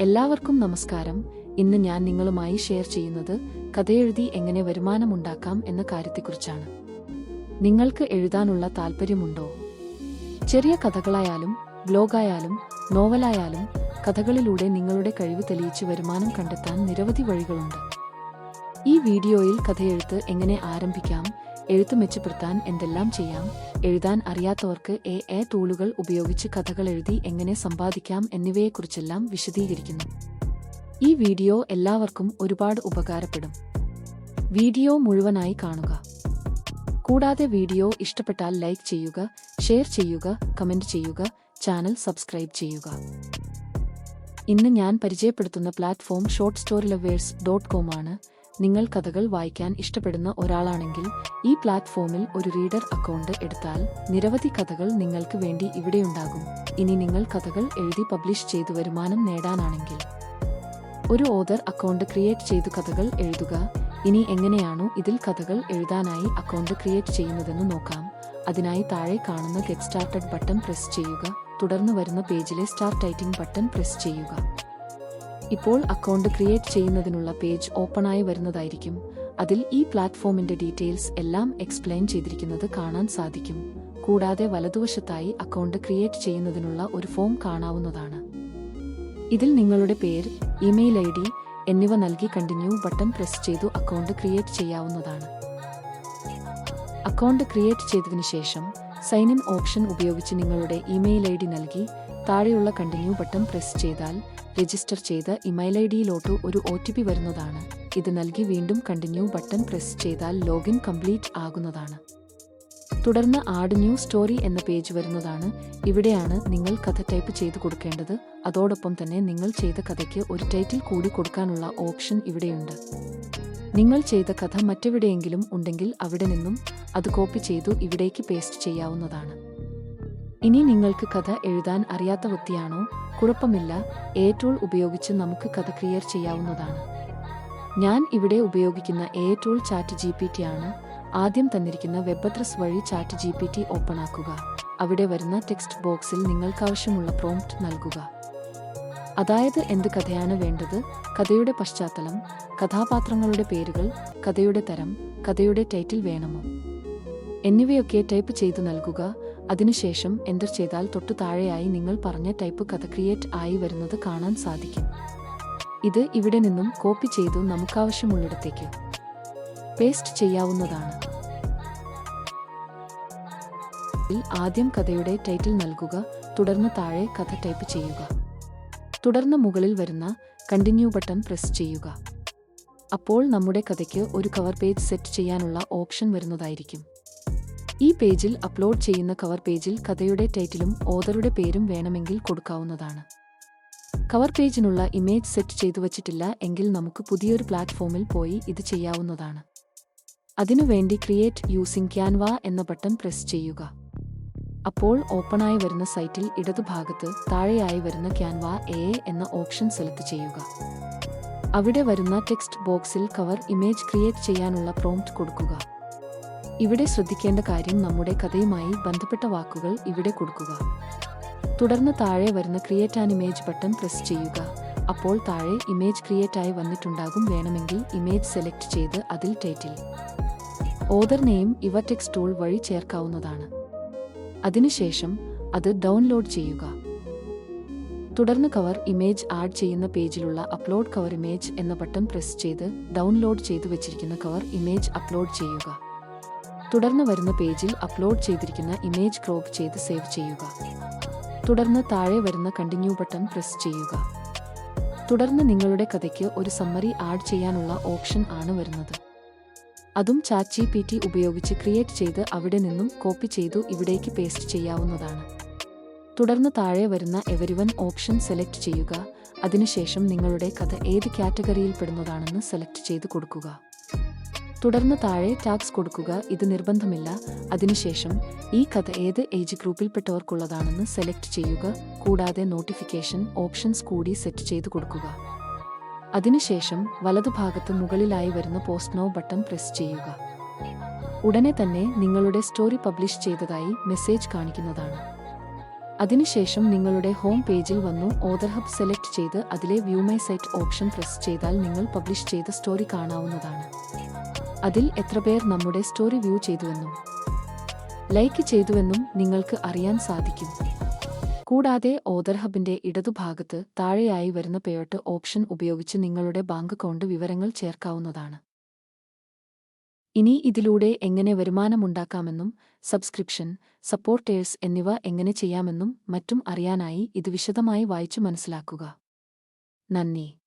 എല്ലാവർക്കും നമസ്കാരം. ഇന്ന് ഞാൻ നിങ്ങളുമായി ഷെയർ ചെയ്യുന്നത് കഥയെഴുതി എങ്ങനെ വരുമാനമുണ്ടാക്കാം എന്ന കാര്യത്തെക്കുറിച്ചാണ്. നിങ്ങൾക്ക് എഴുതാനുള്ള താല്പര്യമുണ്ടോ ചെറിയ കഥകളായാലും ബ്ലോഗായാലും നോവലായാലും കഥകളിലൂടെ നിങ്ങളുടെ കഴിവ് തെളിയിച്ച് വരുമാനം കണ്ടെത്താൻ നിരവധി വഴികളുണ്ട്. ഈ വീഡിയോയിൽ കഥയെഴുത്ത് എങ്ങനെ ആരംഭിക്കാം എഴുത്ത് മെച്ചപ്പെടുത്താൻ എന്തെല്ലാം ചെയ്യാം? എഴുതാൻ അറിയാത്തവർക്ക് എ എ ടൂളുകൾ ഉപയോഗിച്ച് കഥകൾ എഴുതി എങ്ങനെ സമ്പാദിക്കാം എന്നിവയെക്കുറിച്ചെല്ലാം വിശദീകരിക്കുന്നു. ഈ വീഡിയോ എല്ലാവർക്കും ഒരുപാട് ഉപകാരപ്പെടും. വീഡിയോ മുഴുവനായി കാണുക. കൂടാതെ വീഡിയോ ഇഷ്ടപ്പെട്ടാൽ ലൈക്ക് ചെയ്യുക ഷെയർ ചെയ്യുക കമന്റ് ചെയ്യുക ചാനൽ സബ്സ്ക്രൈബ് ചെയ്യുക. ഇന്ന് ഞാൻ പരിചയപ്പെടുത്തുന്ന platform short story lovers dot com ആണ്. നിങ്ങൾ കഥകൾ വായിക്കാൻ ഇഷ്ടപ്പെടുന്ന ഒരാളാണെങ്കിൽ ഈ പ്ലാറ്റ്ഫോമിൽ ഒരു റീഡർ അക്കൗണ്ട് എടുത്താൽ നിരവധി കഥകൾ നിങ്ങൾക്ക് വേണ്ടി ഇവിടെയുണ്ടാകും ഇനി നിങ്ങൾ കഥകൾ എഴുതി പബ്ലിഷ് ചെയ്തു വരുമാനം നേടാനാണെങ്കിൽ ഒരു ഓദർ അക്കൗണ്ട് ക്രിയേറ്റ് ചെയ്ത് കഥകൾ എഴുതുക. ഇനി എങ്ങനെയാണോ ഇതിൽ കഥകൾ എഴുതാനായി അക്കൗണ്ട് ക്രിയേറ്റ് ചെയ്യുന്നതെന്ന് നോക്കാം. അതിനായി താഴെ കാണുന്ന ഗെറ്റ് സ്റ്റാർട്ടഡ് ബട്ടൺ പ്രസ് ചെയ്യുക. തുടർന്ന് വരുന്ന പേജിലെ സ്റ്റാർട്ട് ടൈറ്റിംഗ് ബട്ടൺ പ്രസ് ചെയ്യുക. ഇപ്പോൾ അക്കൗണ്ട് ക്രിയേറ്റ് ചെയ്യുന്നതിനുള്ള പേജ് ഓപ്പണായി വരുന്നതായിരിക്കും. അതിൽ ഈ പ്ലാറ്റ്ഫോമിന്റെ ഡീറ്റെയിൽസ് എല്ലാം എക്സ്പ്ലെയിൻ ചെയ്തിരിക്കുന്നത് കാണാൻ സാധിക്കും. കൂടാതെ വലതുവശത്തായി അക്കൗണ്ട് ക്രിയേറ്റ് ചെയ്യുന്നതിനുള്ള ഒരു ഫോം കാണാവുന്നതാണ്. ഇതിൽ നിങ്ങളുടെ പേര് ഇമെയിൽ ഐ ഡി എന്നിവ നൽകി കണ്ടിന്യൂ ബട്ടൺ പ്രസ് ചെയ്തു അക്കൗണ്ട് ക്രിയേറ്റ് ചെയ്യാവുന്നതാണ്. അക്കൗണ്ട് ക്രിയേറ്റ് ചെയ്തതിനു ശേഷം സൈൻ ഇൻ ഓപ്ഷൻ ഉപയോഗിച്ച് നിങ്ങളുടെ ഇമെയിൽ ഐ ഡി നൽകി താഴെയുള്ള കണ്ടിന്യൂ ബട്ടൺ പ്രസ് ചെയ്താൽ രജിസ്റ്റർ ചെയ്ത ഇമെയിൽ ഐ ഡിയിലോട്ട് ഒരു ഒ ടി പി വരുന്നതാണ്. ഇത് നൽകി വീണ്ടും കണ്ടിന്യൂ ബട്ടൺ പ്രസ് ചെയ്താൽ ലോഗിൻ കംപ്ലീറ്റ് ആകുന്നതാണ്. തുടർന്ന് ആഡ് ന്യൂ സ്റ്റോറി എന്ന പേജ് വരുന്നതാണ്. ഇവിടെയാണ് നിങ്ങൾ കഥ ടൈപ്പ് ചെയ്ത് കൊടുക്കേണ്ടത്. അതോടൊപ്പം തന്നെ നിങ്ങൾ ചെയ്ത കഥയ്ക്ക് ഒരു ടൈറ്റിൽ കൂടി കൊടുക്കാനുള്ള ഓപ്ഷൻ ഇവിടെയുണ്ട്. നിങ്ങൾ ചെയ്ത കഥ മറ്റെവിടെയെങ്കിലും ഉണ്ടെങ്കിൽ അവിടെ നിന്നും അത് കോപ്പി ചെയ്തു ഇവിടേക്ക് പേസ്റ്റ് ചെയ്യാവുന്നതാണ്. ഇനി നിങ്ങൾക്ക് കഥ എഴുതാൻ അറിയാത്ത വ്യക്തിയാണോ? കുഴപ്പമില്ല. എ ടൂൾ ഉപയോഗിച്ച് നമുക്ക് കഥ ക്ലിയർ ചെയ്യാവുന്നതാണ്. ഞാൻ ഇവിടെ ഉപയോഗിക്കുന്ന a tool chat G P T ആണ്. ആദ്യം തന്നിരിക്കുന്ന വെബ് അഡ്രസ് വഴി chat G P T open ആക്കുക. അവിടെ വരുന്ന ടെക്സ്റ്റ് ബോക്സിൽ നിങ്ങൾക്കാവശ്യമുള്ള പ്രോംപ്റ്റ് നൽകുക. അതായത് എന്ത് കഥയാണ് വേണ്ടത്? കഥയുടെ പശ്ചാത്തലം കഥാപാത്രങ്ങളുടെ പേരുകൾ കഥയുടെ തരം കഥയുടെ ടൈറ്റിൽ വേണമോ? എന്നിവയൊക്കെ ടൈപ്പ് ചെയ്തു നൽകുക. അതിനുശേഷം എന്റർ ചെയ്താൽ തൊട്ടു താഴെയായി നിങ്ങൾ പറഞ്ഞ ടൈപ്പ് കഥ ക്രിയേറ്റ് ആയി വരുന്നത് കാണാൻ സാധിക്കും. ഇത് ഇവിടെ നിന്നും കോപ്പി ചെയ്തു നമുക്കാവശ്യമുള്ളിടത്തേക്ക്. പേസ്റ്റ് ചെയ്യാവുന്നതാണ്. ആദ്യം കഥയുടെ ടൈറ്റിൽ നൽകുക തുടർന്ന് താഴെ കഥ ടൈപ്പ് ചെയ്യുക. തുടർന്ന് മുകളിൽ വരുന്ന കണ്ടിന്യൂ ബട്ടൺ പ്രസ് ചെയ്യുക. അപ്പോൾ നമ്മുടെ കഥയ്ക്ക് ഒരു കവർ പേജ് സെറ്റ് ചെയ്യാനുള്ള ഓപ്ഷൻ വരുന്നതായിരിക്കും. ഈ പേജിൽ അപ്ലോഡ് ചെയ്യുന്ന കവർ പേജിൽ കഥയുടെ ടൈറ്റിലും ഓതറുടെ പേരും വേണമെങ്കിൽ കൊടുക്കാവുന്നതാണ്. കവർ പേജിനുള്ള ഇമേജ് സെറ്റ് ചെയ്തു വച്ചിട്ടില്ല എങ്കിൽ നമുക്ക് പുതിയൊരു പ്ലാറ്റ്ഫോമിൽ പോയി ഇത് ചെയ്യാവുന്നതാണ്. അതിനുവേണ്ടി ക്രിയേറ്റ് യൂസിംഗ് ക്യാൻവ എന്ന ബട്ടൺ പ്രസ് ചെയ്യുക. അപ്പോൾ ഓപ്പണായി വരുന്ന സൈറ്റിൽ ഇടതുഭാഗത്ത് താഴെയായി വരുന്ന ക്യാൻവ എ എന്ന ഓപ്ഷൻ സെലക്ട് ചെയ്യുക. അവിടെ വരുന്ന ടെക്സ്റ്റ് ബോക്സിൽ കവർ ഇമേജ് ക്രിയേറ്റ് ചെയ്യാനുള്ള പ്രോംപ്റ്റ് കൊടുക്കുക. ഇവിടെ ശ്രദ്ധിക്കേണ്ട കാര്യം നമ്മുടെ കഥയുമായി ബന്ധപ്പെട്ട വാക്കുകൾ ഇവിടെ കൊടുക്കുക. തുടർന്ന് താഴെ വരുന്ന create an image button press ചെയ്യുക. അപ്പോൾ താഴെ ഇമേജ് ക്രിയേറ്റ് ആയി വന്നിട്ടുണ്ടാകും വേണമെങ്കിൽ ഇമേജ് സെലക്ട് ചെയ്ത് അതിൽ ടൈറ്റിൽ ഓദർ നെയിം ഇവ ടെക്സ്റ്റ് ടൂൾ വഴി ചേർക്കാവുന്നതാണ്. അതിനുശേഷം അത് ഡൗൺലോഡ് ചെയ്യുക. തുടർന്ന് കവർ ഇമേജ് ആഡ് ചെയ്യുന്ന പേജിലുള്ള അപ്ലോഡ് കവർ ഇമേജ് എന്ന ബട്ടൺ പ്രസ് ചെയ്ത് ഡൗൺലോഡ് ചെയ്തു വെച്ചിരിക്കുന്ന കവർ ഇമേജ് അപ്ലോഡ് ചെയ്യുക. തുടർന്ന് വരുന്ന പേജിൽ അപ്ലോഡ് ചെയ്തിരിക്കുന്ന ഇമേജ് ക്രോപ്പ് ചെയ്ത് സേവ് ചെയ്യുക. തുടർന്ന് താഴെ വരുന്ന കണ്ടിന്യൂ ബട്ടൺ പ്രസ് ചെയ്യുക. തുടർന്ന് നിങ്ങളുടെ കഥയ്ക്ക് ഒരു സമ്മറി ആഡ് ചെയ്യാനുള്ള ഓപ്ഷൻ ആണ് വരുന്നത്. അതും ചാറ്റ് ജി പി ടി ഉപയോഗിച്ച് ക്രിയേറ്റ് ചെയ്ത് അവിടെ നിന്നും കോപ്പി ചെയ്തു ഇവിടേക്ക് പേസ്റ്റ് ചെയ്യാവുന്നതാണ്. തുടർന്ന് താഴെ വരുന്ന എവരിവൻ ഓപ്ഷൻ സെലക്ട് ചെയ്യുക. അതിനുശേഷം നിങ്ങളുടെ കഥ ഏത് കാറ്റഗറിയിൽ പെടുന്നതാണെന്ന് സെലക്ട് ചെയ്ത് കൊടുക്കുക. തുടർന്ന് താഴെ ടാക്സ് കൊടുക്കുക ഇത് നിർബന്ധമില്ല. അതിനുശേഷം ഈ കഥ ഏത് ഏജ് ഗ്രൂപ്പിൽപ്പെട്ടവർക്കുള്ളതാണെന്ന് സെലക്ട് ചെയ്യുക കൂടാതെ നോട്ടിഫിക്കേഷൻ ഓപ്ഷൻസ് കൂടി സെറ്റ് ചെയ്ത് കൊടുക്കുക. അതിനുശേഷം വലതുഭാഗത്ത് മുകളിലായി വരുന്ന പോസ്റ്റ് നോ ബട്ടൺ പ്രസ് ചെയ്യുക. ഉടനെ തന്നെ നിങ്ങളുടെ സ്റ്റോറി പബ്ലിഷ് ചെയ്തതായി മെസ്സേജ് കാണിക്കുന്നതാണ്. അതിനുശേഷം നിങ്ങളുടെ ഹോം പേജിൽ വന്നു ഓദർ ഹബ് സെലക്ട് ചെയ്ത് അതിലെ view my site option press ചെയ്താൽ നിങ്ങൾ പബ്ലിഷ് ചെയ്ത സ്റ്റോറി കാണാവുന്നതാണ്. അതിൽ എത്ര പേർ നമ്മുടെ സ്റ്റോറി വ്യൂ ചെയ്തുവെന്നും ലൈക്ക് ചെയ്തുവെന്നും നിങ്ങൾക്ക് അറിയാൻ സാധിക്കും. കൂടാതെ ഓദർ ഹബിന്റെ ഇടതുഭാഗത്ത് താഴെയായി വരുന്ന പേയോട്ട് ഓപ്ഷൻ ഉപയോഗിച്ച് നിങ്ങളുടെ ബാങ്ക് അക്കൗണ്ട് വിവരങ്ങൾ ചേർക്കാവുന്നതാണ്. ഇനി ഇതിലൂടെ എങ്ങനെ വരുമാനമുണ്ടാക്കാമെന്നും സബ്സ്ക്രിപ്ഷൻ സപ്പോർട്ടേഴ്സ് എന്നിവ എങ്ങനെ ചെയ്യാമെന്നും മറ്റും അറിയാനായി ഇത് വിശദമായി വായിച്ചു മനസ്സിലാക്കുക. നന്ദി.